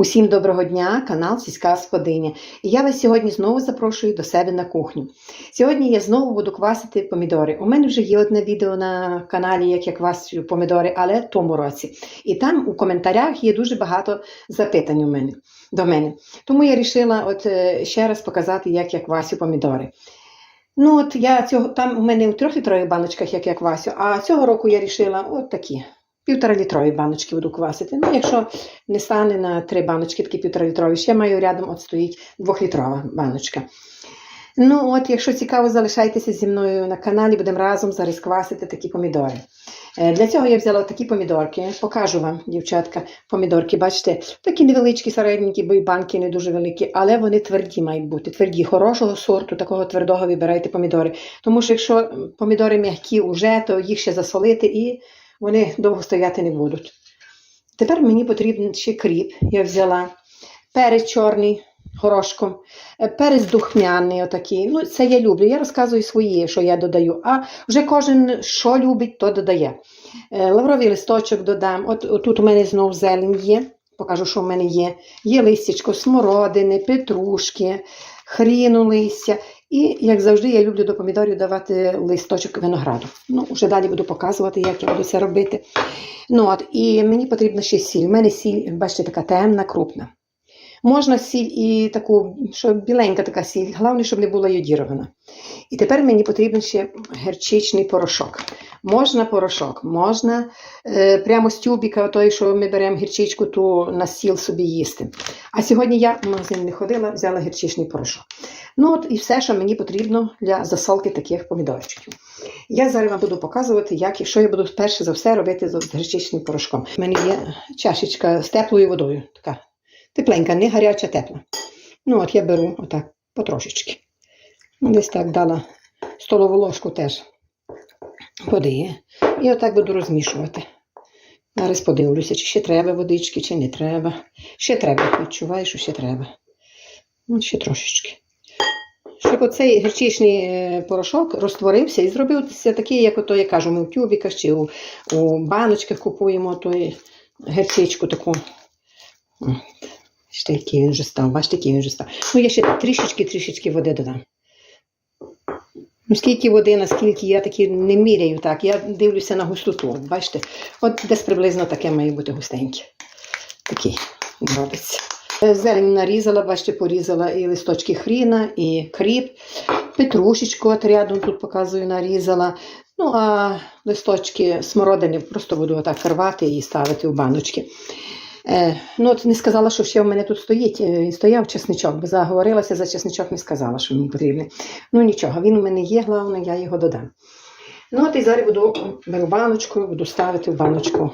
Усім доброго дня, канал Сільська Господиня. І я вас сьогодні знову запрошую до себе на кухню. Сьогодні я знову буду квасити помідори. У мене вже є одне відео на каналі, як я квасю помідори, але тому році. І там у коментарях є дуже багато запитань у мене, до мене. Тому я вирішила е, ще раз показати, як я квасю помідори. Ну, от я цього там у мене у трьохлітрових баночках, як я квасю, а цього року я вирішила от такі. Півтора літрові баночки буду квасити. Ну, якщо не стане на три баночки, такі півтора літрові, ще маю рядом, от стоїть двохлітрова баночка. Ну, от, якщо цікаво, залишайтеся зі мною на каналі, будемо разом зараз квасити такі помідори. Е, Для цього я взяла такі помідорки. Покажу вам, дівчатка, помідорки. Бачите, такі невеличкі, середненькі, бо й банки не дуже великі, але вони тверді мають бути. Тверді, хорошого сорту, такого твердого вибирайте помідори. Тому що якщо помідори м'які вже, то їх ще засолити і вони довго стояти не будуть. Тепер мені потрібен ще кріп. Я взяла перець чорний горошком, е, перець духмяний, отакий. Ну, це я люблю. Я розказую свої, що я додаю. А вже кожен що любить, то додає. Е, Лавровий листочок додам. От, от тут у мене знову зелень є. Покажу, що в мене є. Є листячко смородини, петрушки, хріну листя. І, як завжди, я люблю до помідорів давати листочок винограду. Ну, вже далі буду показувати, як я буду це робити. Ну, от, І мені потрібна ще сіль. У мене сіль, бачите, така темна, крупна. Можна сіль і таку, що біленька така сіль, головне, щоб не була йодірована. І тепер мені потрібен ще герчичний порошок. Можна порошок, можна е, прямо з тюбіка, той, що ми беремо гірчичку, ту на сіл собі їсти. А сьогодні я в магазин не ходила, взяла гірчичний порошок. Ну от і все, що мені потрібно для засолки таких помідорчиків. Я зараз вам буду показувати, як і що я буду перше за все робити з гірчичним порошком. У мене є чашечка з теплою водою, така тепленька, не гаряча, тепла. Ну от я беру отак потрошечки. Десь так дала столову ложку теж води. І отак буду розмішувати. Зараз подивлюся, чи ще треба водички, чи не треба. Ще треба, відчуваю, що ще треба. Ну, ще трошечки. Щоб оцей гірчичний е, порошок розтворився і зробився такий, як ото, я кажу, ми в тюбіках чи у, у баночках купуємо той гірчичку таку. Бачите, який він вже став, бачите, який він вже став. Ну, я ще трішечки-трішечки води додам. Ну, скільки води, наскільки я таки не міряю так. Я дивлюся на густоту. Бачите, от десь приблизно таке має бути густеньке. Такий робиться. Зелень нарізала, бачите, порізала і листочки хріна, і кріп, петрушечку от рядом тут показую, нарізала. Ну, а листочки смородини просто буду отак рвати і ставити в баночки. Е, ну, от не сказала, що ще в мене тут стоїть. Він Стояв чесничок, заговорилася за чесничок, не сказала, що мені потрібний. Ну нічого, він у мене є, головне, я його додам. Ну, от і зараз буду беру баночку, буду ставити в баночку.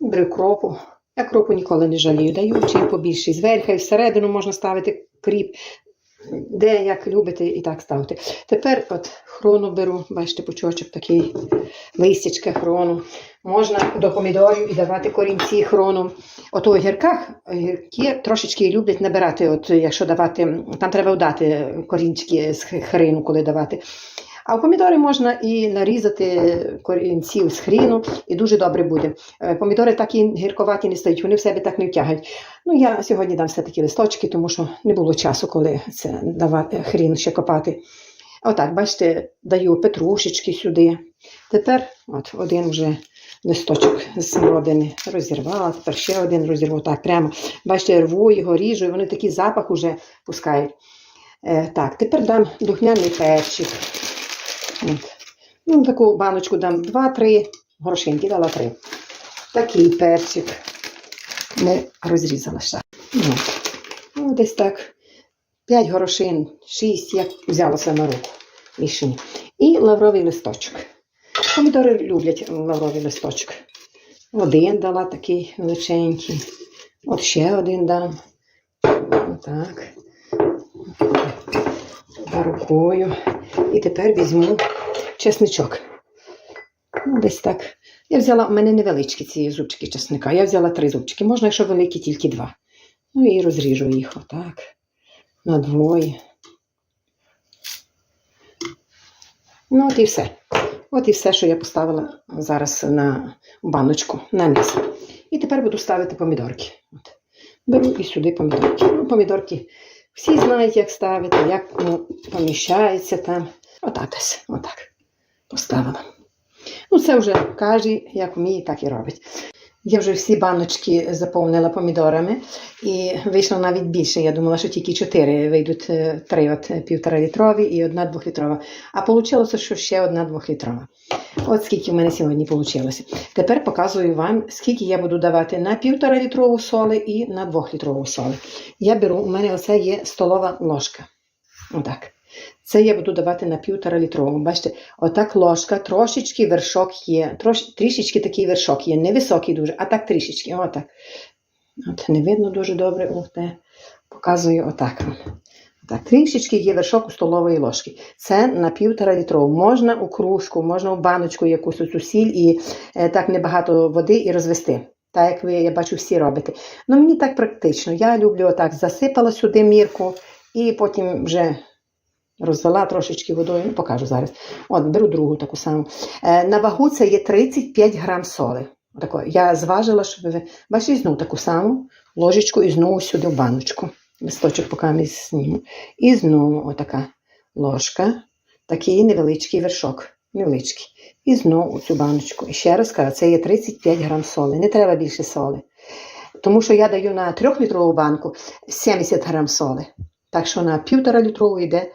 Беру кропу. Я кропу ніколи не жалію. Даю чи побільше зверху і всередину можна ставити кріп. Де як любите, і так ставити. Тепер от хрону беру, бачите, пучочок такий, листячка хрону. Можна до помідорів і давати корінці хрону. От у огірках огірки трошечки люблять набирати, от якщо давати, там треба вдати корінчики з хрину, коли давати. А помідори можна і нарізати корінців з хріну, і дуже добре буде. Е, Помідори так і гірковаті не стають, вони в себе так не втягають. Ну, я сьогодні дам все-таки листочки, тому що не було часу, коли це давати хрін ще копати. Отак, бачите, даю петрушечки сюди. Тепер от один вже листочок з смородини розірвала, тепер ще один розірву. Так, прямо. Бачите, рву його, ріжу, і вони такий запах уже пускають. Е, так, тепер дам духмяний перчик. От. Ну, таку баночку дам 2-3 горошинки, дала 3. Такий перчик. Не розрізала ще. От. Ну, десь так. 5 горошин, 6, як взялося на руку. Більше. І лавровий листочок. Помідори люблять лавровий листочок. Один дала такий величенький. От ще один дам. Отак. Рукою. І тепер візьму чесничок. Ну, десь так. Я взяла, у мене невеличкі ці зубчики чесника. Я взяла три зубчики. Можна, якщо великі, тільки два. Ну і розріжу їх отак. На двоє. Ну, от і все. От і все, що я поставила зараз на баночку, на низ. І тепер буду ставити помідорки. От. беру і сюди помідорки. Ну, помідорки всі знають, як ставити, як ну, поміщається там. Отак десь, отак. Поставила. Ну, це вже кожен, як вміє, так і робить. Я вже всі баночки заповнила помідорами і вийшло навіть більше. Я думала, що тільки чотири вийдуть е, три от півтора літрові і одна двохлітрова. А вийшло, що ще одна двохлітрова. От скільки в мене сьогодні вийшло. Тепер показую вам, скільки я буду давати на півтора літрову соли і на двохлітрову соли. Я беру, у мене оце є столова ложка. Отак. Це я буду давати на півтора літрову. Бачите, отак ложка, трошечки вершок є, трош, трішечки такий вершок є, невисокий дуже, а так трішечки. Отак. От не видно дуже добре, от, показую отак. Так, трішечки є вершок у столової ложки. Це на півтора літрову. Можна у кружку, можна у баночку якусь оцю сіль і е, так небагато води і розвести. Так як ви, я бачу, всі робите. Ну мені так практично. Я люблю отак, засипала сюди мірку і потім вже розвела трошечки водою, ну покажу зараз. От, беру другу таку саму. Е, на вагу це є 35 грам соли. Отако. Я зважила, щоб ви. Бачите, знову таку саму ложечку і знову сюди в баночку. Листочок поки не зніму. І знову отака ложка, такий невеличкий вершок. Невеличкий. І знову цю баночку. І ще раз кажу, це є 35 грам соли. Не треба більше соли. Тому що я даю на 3-літрову банку 70 грам соли. Так що на півтора літрову йде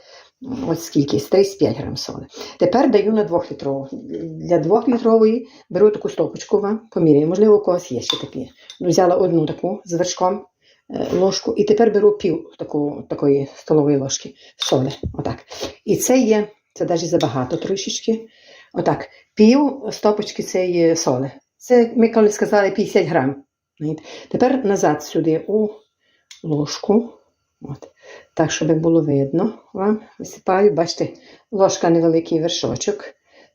ось скільки, 35 грам соли. Тепер даю на 2-літрову. Для 2-літрової беру таку стопочку вам, поміряю. Можливо, у когось є ще такі. Ну, Взяла одну таку з вершком е, ложку, і тепер беру пів таку, такої столової ложки соли. Отак. І це є, це навіть забагато трішечки. Отак, пів стопочки цієї соли. Це ми коли сказали 50 грам. Тепер назад сюди у ложку. От. Так, щоб було видно вам. Висипаю, бачите, ложка невеликий вершочок.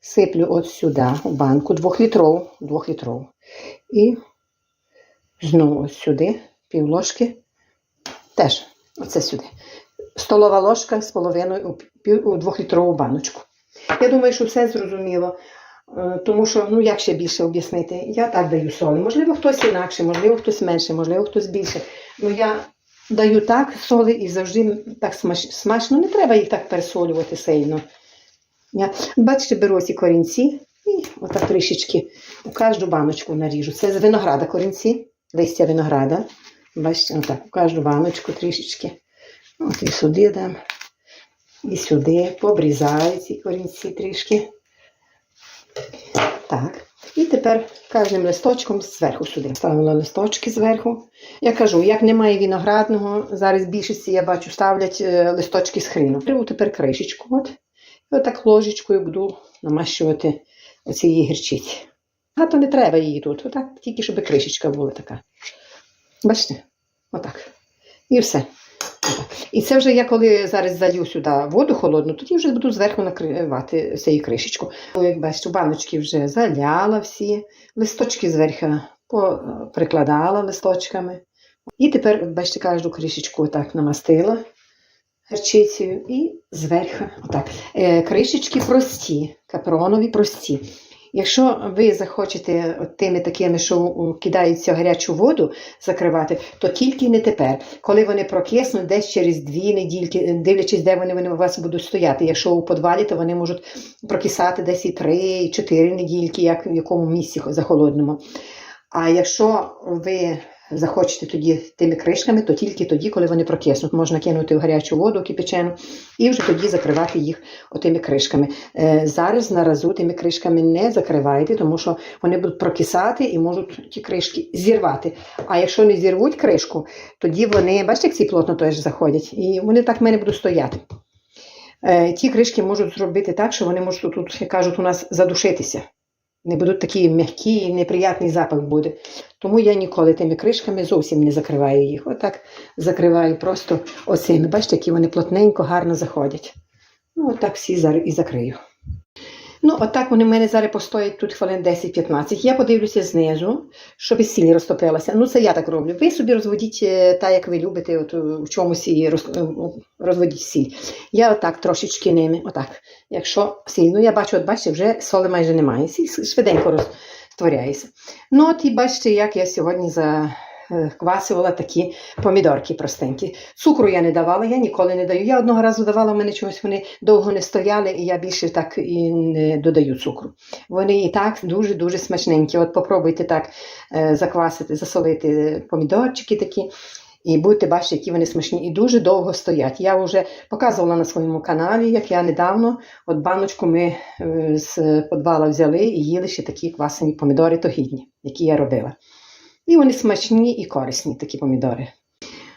Сиплю от сюди, у банку, двохлітрову, двохлітрову. І знову ось сюди, пів ложки. Теж, оце сюди. Столова ложка з половиною у, двохлітрову баночку. Я думаю, що все зрозуміло. Е, Тому що, ну як ще більше об'яснити, я так даю соли. Можливо, хтось інакше, можливо, хтось менше, можливо, хтось більше. Ну я даю так соли і завжди так смачно. Не треба їх так пересолювати сильно. Я, бачите, беру ці корінці і отак трішечки у кожну баночку наріжу. Це з винограда корінці, листя винограда. Бачите, отак, у кожну баночку трішечки. От і сюди дам. І сюди пообрізаю ці корінці трішки. Так. І тепер кожним листочком зверху сюди. Ставила листочки зверху. Я кажу, як немає виноградного, зараз більшості я бачу ставлять е, листочки з хріну. Беру тепер кришечку. От. І отак ложечкою буду намащувати оцієї гірчиці. Багато не треба її тут. Отак, тільки щоб кришечка була така. Бачите? Отак. І все. І це вже я коли зараз залью сюди воду холодну, тоді вже буду зверху накривати цією кришечку. Як бачите, баночки вже заляла всі, листочки зверху прикладала листочками. І тепер, бачите, кожну кришечку отак намастила гарчицею і зверху отак. Е, кришечки прості, капронові прості. Якщо ви захочете тими такими, що кидаються гарячу воду, закривати, то тільки не тепер. Коли вони прокиснуть десь через дві недільки, дивлячись, де вони, вони у вас будуть стояти. Якщо у подвалі, то вони можуть прокисати десь і три, і чотири недільки, як в якому місці захолодному. А якщо ви захочете тоді тими кришками, то тільки тоді, коли вони прокиснуть. Можна кинути в гарячу воду кипячену і вже тоді закривати їх отими кришками. Е, зараз наразу тими кришками не закривайте, тому що вони будуть прокисати і можуть ті кришки зірвати. А якщо не зірвуть кришку, тоді вони, бачите, як ці плотно теж заходять, і вони так в мене будуть стояти. Е, ті кришки можуть зробити так, що вони можуть тут, як кажуть, у нас задушитися. Не будуть такі м'які неприятний запах буде. Тому я ніколи тими кришками зовсім не закриваю їх. Отак закриваю просто оцими. Бачите, які вони плотненько, гарно заходять. Ну, отак всі зараз і закрию. Ну, отак вони в мене зараз постоять тут хвилин 10-15. Я подивлюся знизу, щоб сіль розтопилася. Ну, це я так роблю. Ви собі розводіть е, так, як ви любите, от, у чомусь її роз, розводіть сіль. Я отак трошечки ними, отак. Якщо сіль, ну я бачу, от бачите, вже соли майже немає. Сіль швиденько розтворяється. Ну, от і бачите, як я сьогодні е, квасила такі помідорки простенькі. Цукру я не давала, я ніколи не даю. Я одного разу давала, в мене чогось вони довго не стояли, і я більше так і не додаю цукру. Вони і так дуже-дуже смачненькі. От попробуйте так е, заквасити, засолити помідорчики такі. І будете бачити, які вони смачні і дуже довго стоять. Я вже показувала на своєму каналі, як я недавно от баночку ми е, з подвала взяли і їли ще такі квасені помідори тогідні, які я робила. І вони смачні і корисні, такі помідори.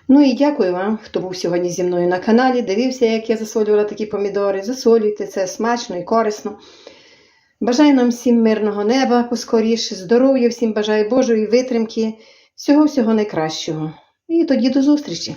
Ну і дякую вам, хто був сьогодні зі мною на каналі. Дивився, як я засолювала такі помідори. Засолюйте це смачно і корисно. Бажаю нам всім мирного неба поскоріше, здоров'я всім бажаю Божої витримки, всього-всього найкращого. І тоді до зустрічі!